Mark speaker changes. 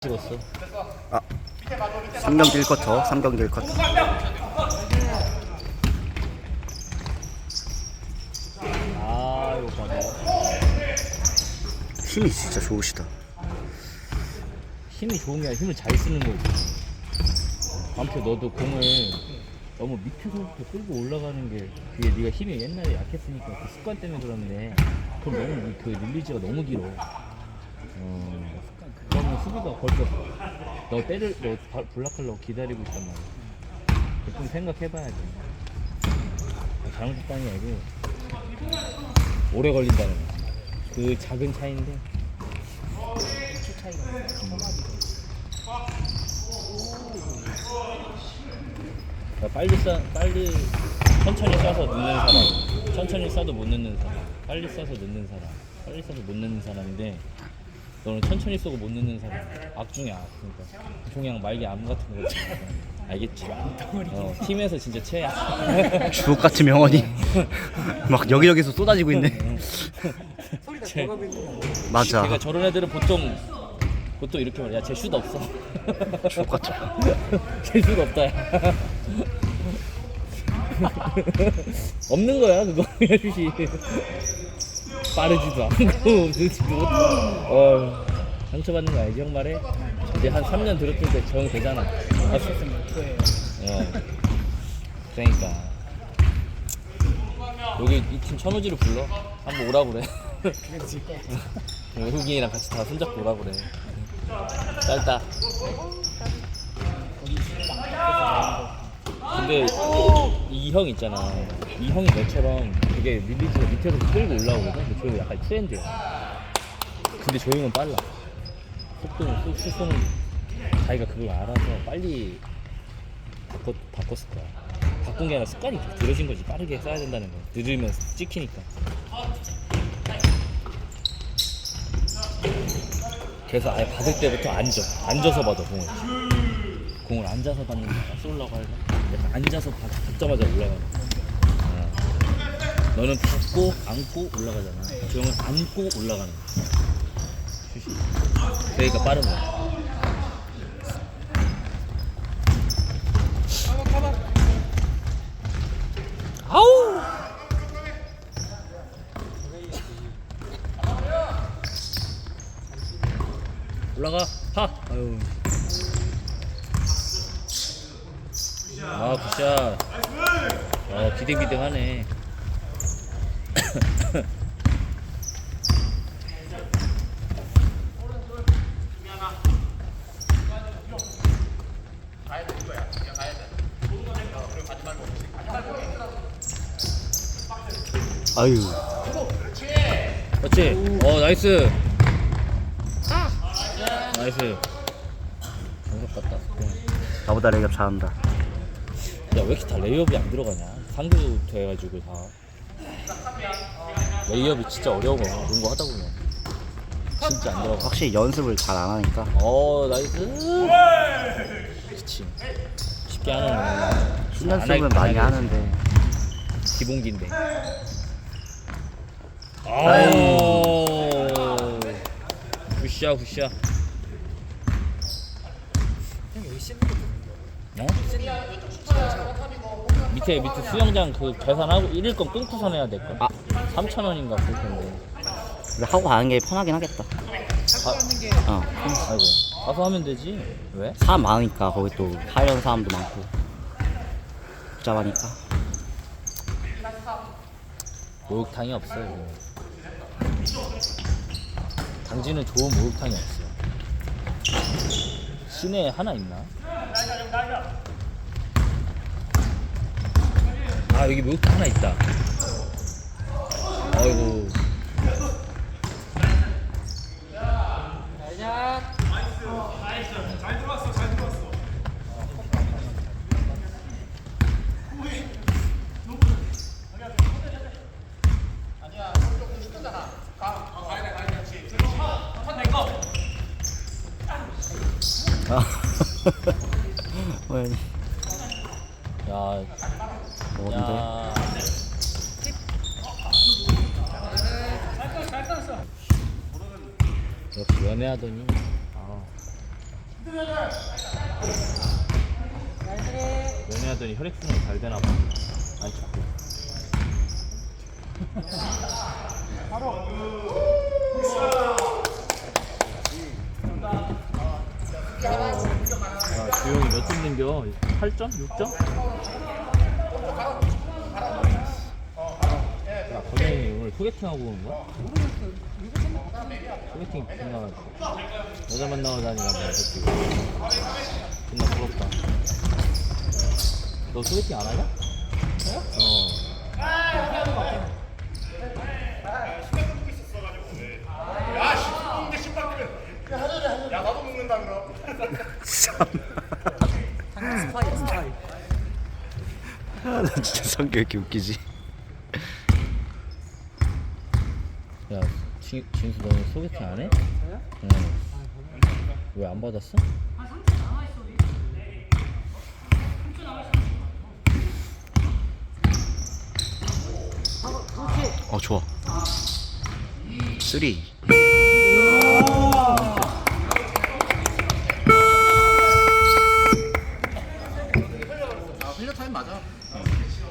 Speaker 1: 찍었어.
Speaker 2: 아 3경기 1쿼터 3경기 1쿼터
Speaker 1: 아, 이거 봐봐.
Speaker 2: 힘이 진짜 좋으시다
Speaker 1: 힘이 좋은 게 아니라 힘을 잘 쓰는 거지. 암표 너도 공을 너무 밑에서부터 끌고 올라가는 게 그게 네가 힘이 옛날에 약했으니까 그 습관 때문에 그런데 그럼 너무 그 릴리즈가 너무 길어. 어, 그러면 수비가 벌써 너 때를 너 바- 블락하려고 기다리고 있단 말이야. 그좀 생각해봐야 돼. 아, 잘못했다는 게 아니고 오래 걸린다는 거야. 그 작은 차이인데 그러니까 빨리 쏴, 빨리 천천히 쏴서 넣는 사람, 천천히 쏴도 못 넣는 사람, 빨리 쏴서 넣는 사람, 빨리 쏴서 못 넣는 사람인데 너는 천천히 쏘고 못 넣는 사람, 악 중에 악. 그러니까 종양 말기 암 같은 거 있잖아. 알겠지? 어, 팀에서 진짜 최악.
Speaker 2: 주옥 같은 명언이 막 여기저기서 쏟아지고 있네
Speaker 1: 제-
Speaker 2: 맞아
Speaker 1: 그러니까 저런 애들은 보통 보통 이렇게 말해. 야, 쟤 슛 없어.
Speaker 2: 주옥 같은
Speaker 1: 쟤슛 없다. 야. 없는 거야 그거 슛이 빠르지도 않고 늦지도 못. 어 상처받는 거 알지 형 말해? 이제 한 3년 들었으니까 정 되잖아. 봤어? 어. 그러니까 여기 이 팀 천우지를 불러 한번 오라 그래. 외국인이랑 같이 다 손잡고 오라 그래. 짧다. 근데 이 형 있잖아. 이 형이 너처럼 되게 릴리즈가 밑에서 끌고 올라오거든. 근데 저 형은 약간 트렌드야. 근데 저 형은 빨라. 속도는 쏘는 게. 자기가 그걸 알아서 빨리 바꿨, 바꿨을 거야. 바꾼 게 아니라 습관이 들어진 거지. 빠르게 쏴야 된다는 거. 늦으면 찍히니까. 그래서 아예 받을 때부터 앉아. 앉아서 받아, 공을. 공을 앉아서 받는 거야. 쏠라고 할까? 약간 앉아서 받, 받자마자 올라가는. 어. 너는 받고, 안고 올라가잖아. 저 형은 안고 올라가는 거야. 슛이. 그러니까 빠른 거야. 아우! 올라가 파 아유 아 굿샷. 아 비등비등하네.
Speaker 2: 아유.
Speaker 1: 그렇지. 어 나이스. 나이스. 정석 같다.
Speaker 2: 나보다 레이업 잘한다
Speaker 1: 야왜 이렇게 다 레이업이 안 들어가냐? 상대도 돼가지고 다. 레이업이 진짜 어려워 농구 하다 보면. 진짜 안 들어가.
Speaker 2: 확실히 연습을 잘 안 하니까.
Speaker 1: 어 나이스. 그치. 쉽게 하는 안
Speaker 2: 연습은
Speaker 1: 할-
Speaker 2: 많이
Speaker 1: 안 하겠지.
Speaker 2: 하는데.
Speaker 1: 기본기인데.
Speaker 2: 아유.
Speaker 1: 아우. 굿샷 굿샷 어? 밑에 밑에 수영장 그 계산하고 1일 건 끊고선 해야 될걸?
Speaker 2: 아.
Speaker 1: 3천 원인가 텐데
Speaker 2: 근데 하고 가는 게 편하긴 하겠다
Speaker 1: 가,
Speaker 2: 어
Speaker 1: 아이고 가서 하면 되지 왜?
Speaker 2: 사람 많으니까 거기 또 하려는 사람도 많고 복잡하니까
Speaker 1: 목욕탕이 없어요. 당진은 좋은 목욕탕이 없어 시내에 하나 있나? 아 여기 목욕탕 하나 있다 아이고
Speaker 2: 아.
Speaker 1: 야. 역시 연애하더니 아, 연애하더니 혈액순환이 잘 되나 봐. 안 찍고. 야, 주영이 몇점 된겨? 8점? 6점? 야, 권영이 오늘 소개팅 하고 온 거야? 소개팅 끝나가지고 여자 만나고 다니나 봐, 새끼. 존나 부럽다. 너 소개팅 안 하냐? 어.
Speaker 2: 아, 나 진짜 성격 왜 이렇게 웃기지?
Speaker 1: 야, 진, 진수 너는 소개팅 안 해? 응. 왜 안 받았어?
Speaker 2: 어 좋아. 쓰리.